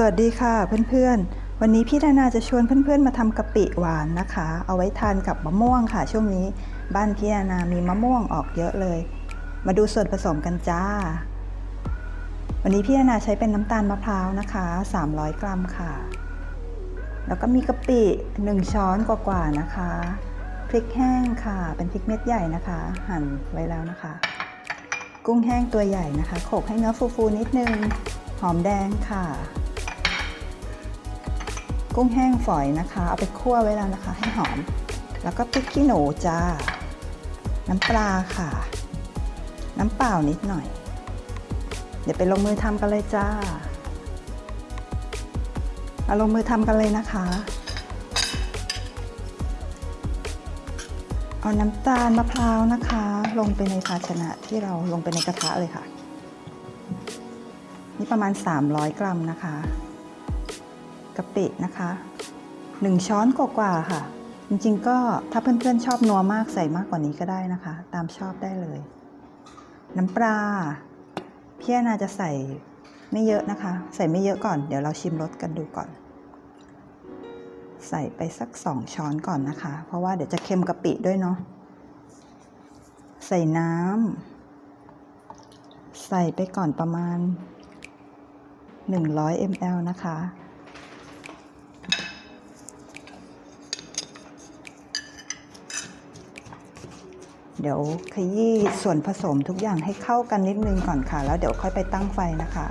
สวัสดีค่ะเพื่อนๆ วันนี้พี่นานาจะชวนเพื่อนๆ มาทำกะปิหวานนะคะ เอาไว้ทานกับมะม่วงค่ะ ช่วงนี้บ้านพี่นานามีมะม่วงออกเยอะเลย มาดูส่วนผสมกันจ้า วันนี้พี่นานาใช้เป็นน้ำตาลมะพร้าวนะคะ 300 กรัมค่ะ แล้วก็มีกะปิ 1 ช้อนกว่าๆนะคะ พริกแห้งค่ะ เป็นพริกเม็ดใหญ่นะคะ หั่นไว้แล้วนะคะ กุ้งแห้งตัวใหญ่นะคะโขกให้เนื้อฟูๆนิดนึง หอมแดงค่ะ กุ้งแห้งฝอยนะคะ เอาไปคั่วไว้แล้วนะคะ ให้หอม แล้วก็พริกขี้หนูจ้า น้ำปลาค่ะ น้ำเปล่านิดหน่อย เดี๋ยวไปลงมือทำกันเลยจ้ามาลงมือทำกันเลยนะคะ เอาน้ำตาลมะพร้าวนะคะ ลงไปในภาชนะที่เราลงไปในกระทะเลยค่ะ นี่ประมาณ 300 กรัมนะคะ กะปินะคะ 1 ช้อนกว่าๆค่ะ จริงๆ ก็ถ้าเพื่อนๆชอบนัวมากใส่มากกว่านี้ก็ได้นะคะ ตามชอบได้เลย น้ำปลาพี่นาจะใส่ไม่เยอะนะคะ ใส่ไม่เยอะก่อน เดี๋ยวเราชิมรสกันดูก่อน ใส่ไปสักสองช้อนก่อนนะคะ เพราะว่าเดี๋ยวจะเค็มกะปิด้วยเนาะใส่น้ำใส่ไปก่อนประมาณ 100 ml นะคะ เดี๋ยวขยี้ส่วนผสมทุกอย่างให้เข้ากันนิดนึงก่อนค่ะ แล้วเดี๋ยวค่อยไปตั้งไฟนะคะ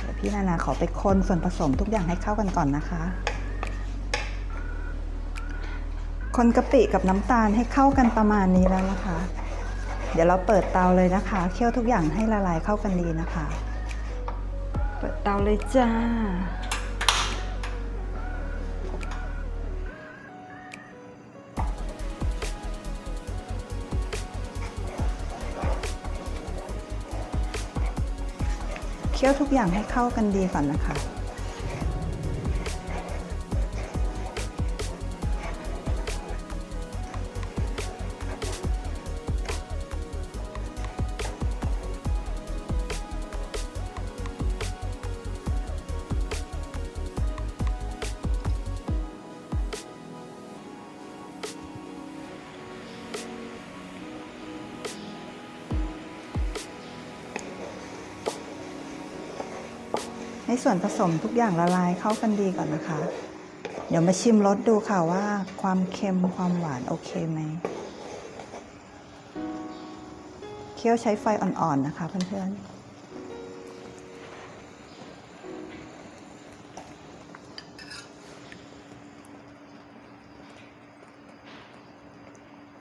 เดี๋ยวพี่นานาขอไปคนส่วนผสมทุกอย่างให้เข้ากันก่อนนะคะ คนกะปิกับน้ำตาลให้เข้ากันประมาณนี้แล้วนะคะ เดี๋ยวเราเปิดเตาเลยนะคะ เคี่ยวทุกอย่างให้ละลายเข้ากันดีนะคะ เปิดเตาเลยจ้า เคี่ยวทุกอย่างให้เข้ากันดีก่อนนะคะ ให้ส่วนผสมทุกอย่างละลายเข้ากันดีก่อนนะคะ เดี๋ยวมาชิมรสดูค่ะว่าความเค็มความหวานโอเคไหม เคี่ยวใช้ไฟอ่อนๆนะคะเพื่อนๆ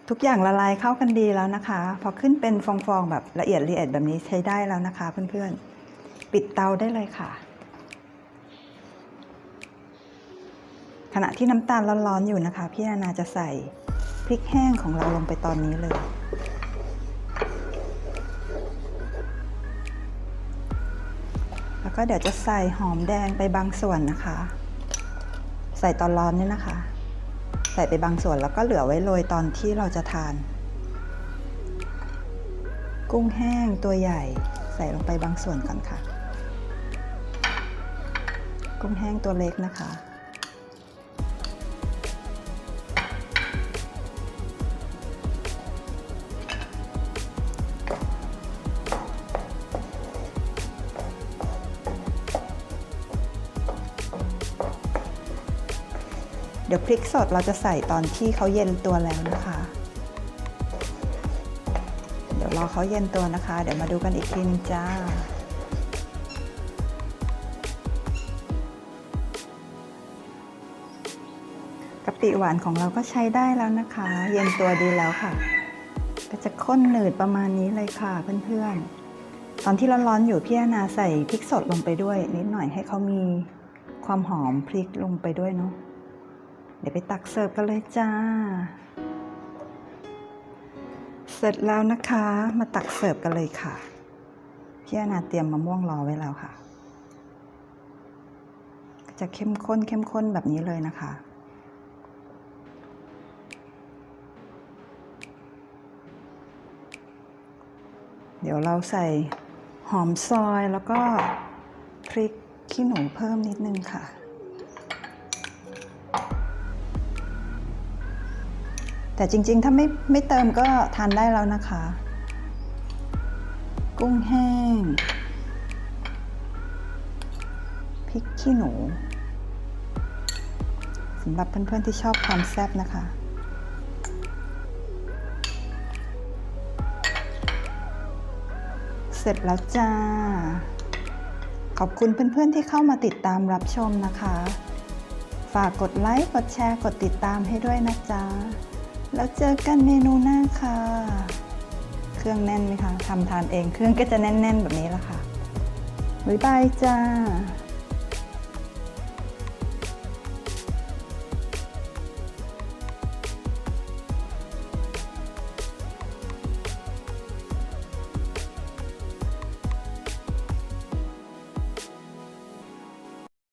ทุกอย่างละลายเข้ากันดีแล้วนะคะ พอขึ้นเป็นฟองๆแบบละเอียดละเอียดแบบนี้ใช้ได้แล้วนะคะ เพื่อนๆ ปิดเตาได้เลยค่ะ ขณะที่น้ำตาลร้อนๆอยู่นะคะ พี่นานาจะใส่พริกแห้งของเราลงไปตอนนี้เลย แล้วก็เดี๋ยวจะใส่หอมแดงไปบางส่วนนะคะ ใส่ตอนร้อนนี่นะคะ ใส่ไปบางส่วนแล้วก็เหลือไว้โรยตอนที่เราจะทาน กุ้งแห้งตัวใหญ่ใส่ลงไปบางส่วนก่อนค่ะ กุ้งแห้งตัวเล็กนะคะ ดี๋ยวพริกสดเราจะใส่ตอนที่เขาเย็นตัวแล้วนะคะ เดี๋ยวรอเขาเย็นตัวนะคะ เดี๋ยวมาดูกันอีกทีนึงจ้ากะปิหวานของเราก็ใช้ได้แล้วนะคะ เย็นตัวดีแล้วค่ะ ก็จะข้นหนืดประมาณนี้เลยค่ะเพื่อนๆ ตอนที่ร้อนๆอยู่พี่อนาใส่พริกสดลงไปด้วย นิดหน่อยให้เขามีความหอมพริกลงไปด้วยเนาะ เดี๋ยวไปตักเสิร์ฟกันเลยจ้า เสร็จแล้วนะคะ มาตักเสิร์ฟกันเลยค่ะ พี่อนาเตรียมมะม่วงรอไว้แล้วค่ะ จะเข้มข้นเข้มข้นแบบนี้เลยนะคะเดี๋ยวเราใส่หอมซอยแล้วก็พริกขี้หนูเพิ่มนิดนึงค่ะ แต่จริงๆ ถ้าไม่ไม่เติมก็ทานได้แล้วนะคะ กุ้งแห้งพริกขี้หนูสำหรับเพื่อนๆที่ชอบความแซ่บนะคะ เสร็จแล้วจ้า ขอบคุณเพื่อนๆที่เข้ามาติดตามรับชมนะคะ ฝากกดไลค์ กดแชร์ กดติดตามให้ด้วยนะจ๊ะ แล้วเจอกันเมนูหน้าค่ะ เครื่องแน่นไหมคะทำทานเองเครื่องก็จะแน่น ๆ แบบนี้ละค่ะบ๊ายบายจ้า